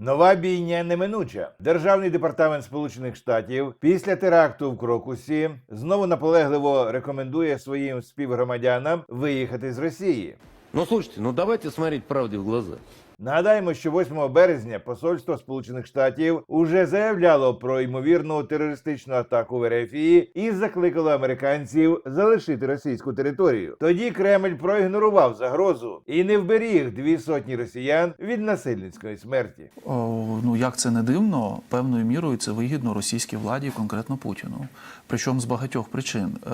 Нова бійня неминуча. Державний департамент Сполучених Штатів після теракту в Крокусі знову наполегливо рекомендує своїм співгромадянам виїхати з Росії. Ну слушайте, ну давайте смотреть правді в глаза. Нагадаємо, що 8 березня посольство Сполучених Штатів уже заявляло про ймовірну терористичну атаку в РФІ і закликало американців залишити російську територію. Тоді Кремль проігнорував загрозу і не вберіг дві сотні росіян від насильницької смерті. О, ну як це не дивно, певною мірою це вигідно російській владі, конкретно Путіну. Причому з багатьох причин. Е,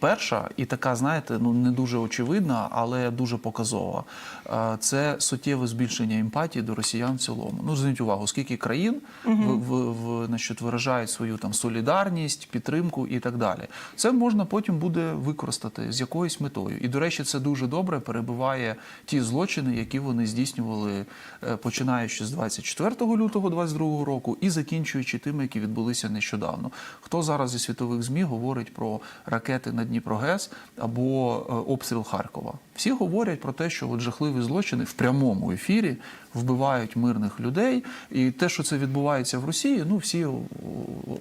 перша, і така, знаєте, ну не дуже очевидна, але дуже показова. Е, це суттєве збільшення емпатії до росіян в цілому. Ну зверніть увагу, скільки країн в, в, в, значить, виражають свою там солідарність, підтримку і так далі. Це можна потім буде використати з якоюсь метою. І до речі, це дуже добре перебиває ті злочини, які вони здійснювали е, починаючи з 24 лютого 22 року і закінчуючи тими, які відбулися нещодавно. Хто зараз зі світових змі говорить про ракети на Дніпрогес або е, обстріл Харкова? Всі говорять про те, що от жахливі злочини в прямому ефірі вбивають мирних людей, і те, що це відбувається в Росії, ну всі,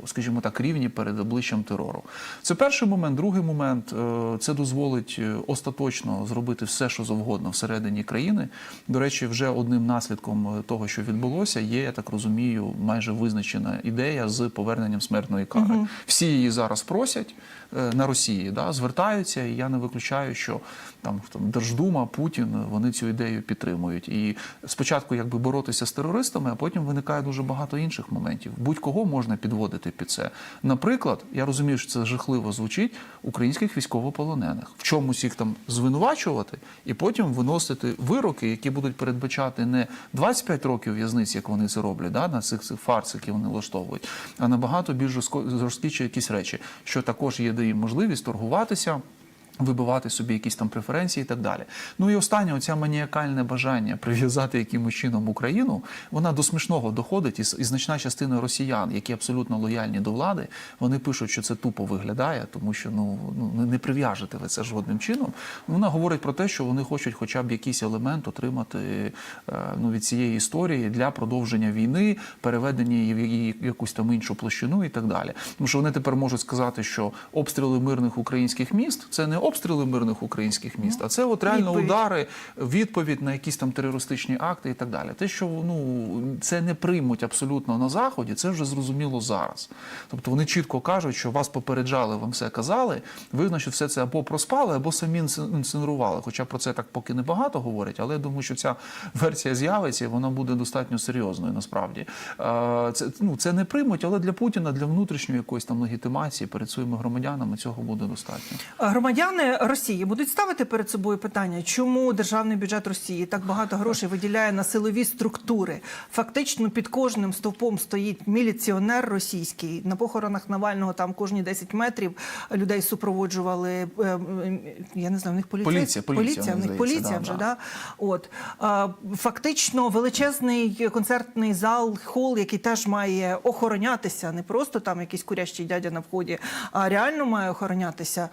скажімо так, рівні перед обличчям терору. Це перший момент. Другий момент е, це дозволить е, остаточно зробити все, що завгодно всередині країни. До речі, вже одним наслідком е, того, що відбулося, є, я так розумію, майже визначена ідея з поверненням смертної кари. Всі її зараз просять на Росії, да, звертаються, і я не виключаю, що там, там Держдума, Путін, вони цю ідею підтримують. І спочатку якби боротися з терористами, а потім виникає дуже багато інших моментів. Будь-кого можна підводити під це. Наприклад, я розумію, що це жахливо звучить українських військовополонених, в чомусь їх там звинувачувати і потім виносити вироки, які будуть передбачати не 25 років в'язниці, як вони це роблять, да, на цих, фарс, які вони влаштовують, а набагато більш жорсткіші якісь речі, що також є дає їм можливість торгуватися. Вибивати собі якісь там преференції і так далі. Ну і останнє, оця маніакальне бажання прив'язати якимось чином Україну, вона до смішного доходить, і, і значна частина росіян, які абсолютно лояльні до влади, вони пишуть, що це тупо виглядає, тому що ну, ну не- прив'яжете ви це жодним чином. Вона говорить про те, що вони хочуть хоча б якийсь елемент отримати е, ну, від цієї історії для продовження війни, переведення її в її якусь там іншу площину і так далі. Тому що вони тепер можуть сказати, що обстріли мирних українських міст це не обстріли мирних українських міст, а це от реально Відповідь. удари, відповідь на якісь там терористичні акти і так далі. Те, що ну це не приймуть абсолютно на заході, це вже зрозуміло зараз. Тобто вони чітко кажуть, що вас попереджали, вам все казали. Ви, значить, все це або проспали, або самі інсцен- інсценували. Хоча про це так поки не багато говорять, але я думаю, що ця версія з'явиться, і вона буде достатньо серйозною. Насправді Е, це ну це не приймуть, але для Путіна, для внутрішньої якоїсь там легітимації перед своїми громадянами цього буде достатньо. Громадяни Росії будуть ставити перед собою питання, чому державний бюджет Росії так багато грошей виділяє на силові структури. Фактично під кожним стовпом стоїть міліціонер російський. На похоронах Навального там кожні 10 метрів людей супроводжували. е, Я не знаю, в них поліцей? Поліція, поліція, поліція в них мені поліція здається, вже да, да. От фактично величезний концертний зал, хол, який теж має охоронятися, не просто там якийсь курящий дядя на вході, а реально має охоронятися.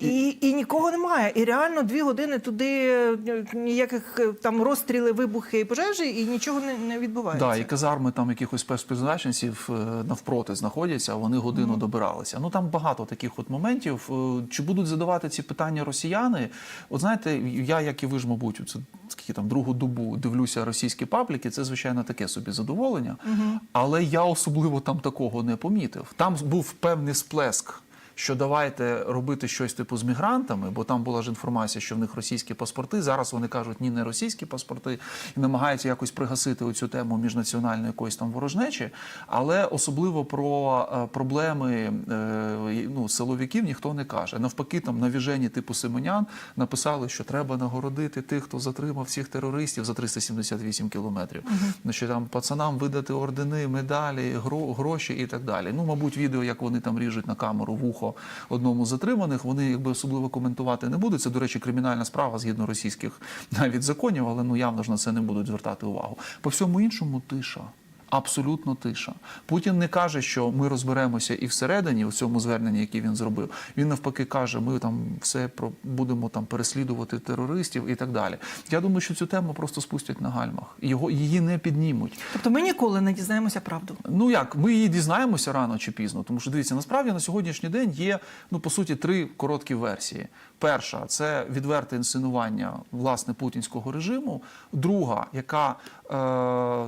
І, і нікого немає. І реально дві години туди е, ніяких е, там розстріли, вибухи і пожежі, і нічого не, не відбувається. Да, і казарми там якихось спецпризначенців е, навпроти знаходяться, вони годину добиралися. Ну там багато таких от моментів. Чи будуть задавати ці питання росіяни? От знаєте, я, як і ви ж, мабуть, це скільки там другу добу дивлюся російські пабліки, це звичайно таке собі задоволення. Але я особливо там такого не помітив. Там був певний сплеск. Що давайте робити щось типу з мігрантами, бо там була ж інформація, що в них російські паспорти. Зараз вони кажуть, ні, не російські паспорти, і намагаються якось пригасити оцю тему міжнаціональної якоїсь там ворожнечі. Але особливо про е, проблеми е, ну, силовиків ніхто не каже. Навпаки, там навіжені типу Симонян написали, що треба нагородити тих, хто затримав всіх терористів за 378 кілометрів. Значить, там пацанам видати ордени, медалі, гро- гроші і так далі. Ну, мабуть, відео, як вони там ріжуть на камеру вухо одному з затриманих, вони якби особливо коментувати не будуть. Це, до речі, кримінальна справа згідно російських навіть законів, але ну явно ж на це не будуть звертати увагу. По всьому іншому тиша. Абсолютно тиша. Путін не каже, що ми розберемося і всередині у цьому зверненні, яке він зробив. Він навпаки каже, ми там все про будемо там переслідувати терористів і так далі. Я думаю, що цю тему просто спустять на гальмах. Його її не піднімуть. Тобто ми ніколи не дізнаємося правду. Ну як ми її дізнаємося рано чи пізно, тому що дивіться, насправді на сьогоднішній день є ну по суті три короткі версії. Перша це відверте інсценування власне путінського режиму. Друга, яка е,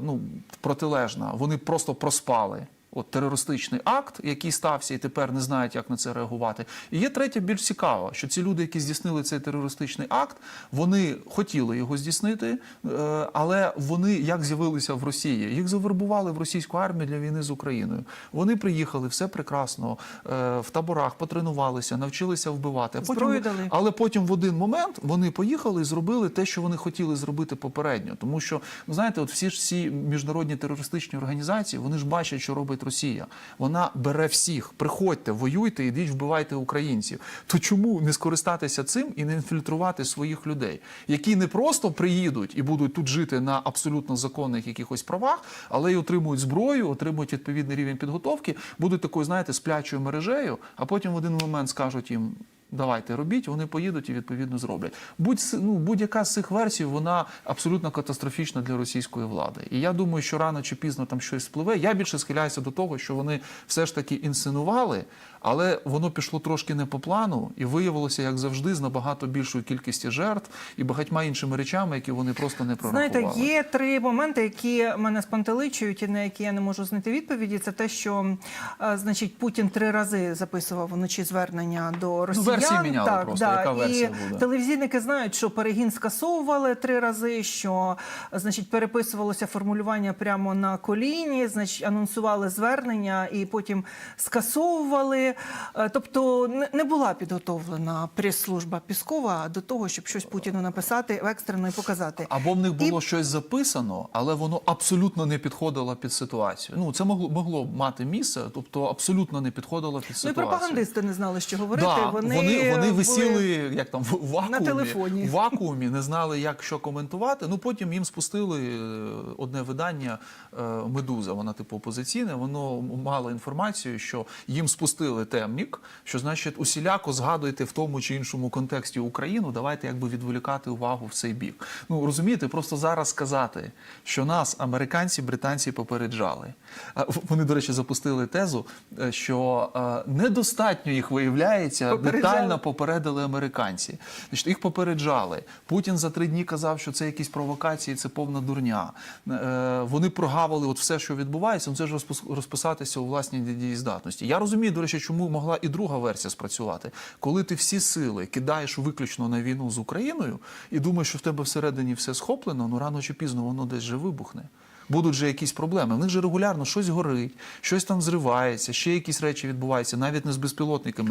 ну протилежна, вони просто проспали. От терористичний акт, який стався, і тепер не знають, як на це реагувати. І є третя більш цікава, що ці люди, які здійснили цей терористичний акт, вони хотіли його здійснити, е, але вони як з'явилися в Росії? Їх завербували в російську армію для війни з Україною. Вони приїхали, все прекрасно е, в таборах, потренувалися, навчилися вбивати. А потім, але потім в один момент вони поїхали і зробили те, що вони хотіли зробити попередньо. Тому що, ну знаєте, от всі ж ці міжнародні терористичні організації, вони ж бачать, що робить Росія. Вона бере всіх. Приходьте, воюйте, ідіть, вбивайте українців. То чому не скористатися цим і не інфільтрувати своїх людей, які не просто приїдуть і будуть тут жити на абсолютно законних якихось правах, але й отримують зброю, отримують відповідний рівень підготовки, будуть такою, знаєте, сплячою мережею, а потім в один момент скажуть їм. Давайте робіть, вони поїдуть і відповідно зроблять. Будь ну, будь-яка з цих версій вона абсолютно катастрофічна для російської влади. І я думаю, що рано чи пізно там щось спливе. Я більше схиляюся до того, що вони все ж таки інсценували, але воно пішло трошки не по плану і виявилося, як завжди, з набагато більшою кількістю жертв і багатьма іншими речами, які вони просто не прорахували. Знаєте, є три моменти, які мене спантеличують і на які я не можу знайти відповіді. Це те, що е, значить Путін три рази записував вночі звернення до росіян. Версії міняли просто, яка версія і буде. телевізійники знають, що перегін скасовували три рази. Що значить переписувалося формулювання прямо на коліні, значить анонсували звернення і потім скасовували. Е, Тобто не- була підготовлена прес-служба Піскова до того, щоб щось Путіну написати екстрено і показати. Або в них було І- щось записано, але воно абсолютно не підходило під ситуацію. Ну це могло могло мати місце, тобто абсолютно не підходило під Ну і пропагандисти не знали, що говорити. Да, вони, вони, вони були- висіли як там в вакуумі, на телефоні. в вакуумі, не знали, як що коментувати. Ну потім їм спустили е, одне видання е, Медуза. Вона типу опозиційне. Воно мало інформацію, що їм спустили темнік, що значить усіляко згадуйте в тому чи іншому контексті Україну. Давайте якби відволікати увагу в цей бік. Ну розумієте, просто зараз сказати, що нас американці, британці попереджали. Вони, до речі, запустили тезу, е, що недостатньо їх виявляється Попереджали. Детально попередили американці. Значить, їх попереджали. Путін за три дні казав, що це якісь провокації, це повна дурня. Е, Вони прогавили от все, що відбувається. Ну це ж розпис- розписатися у власній дієздатності. Я розумію, до речі, чому могла і друга версія спрацювати. Коли ти всі сили кидаєш виключно на війну з Україною і думаєш, що в тебе всередині все схоплено, ну рано чи пізно воно десь же вибухне. Будуть же якісь проблеми. В них же регулярно щось горить, щось там зривається, ще якісь речі відбуваються, навіть не з безпілотниками.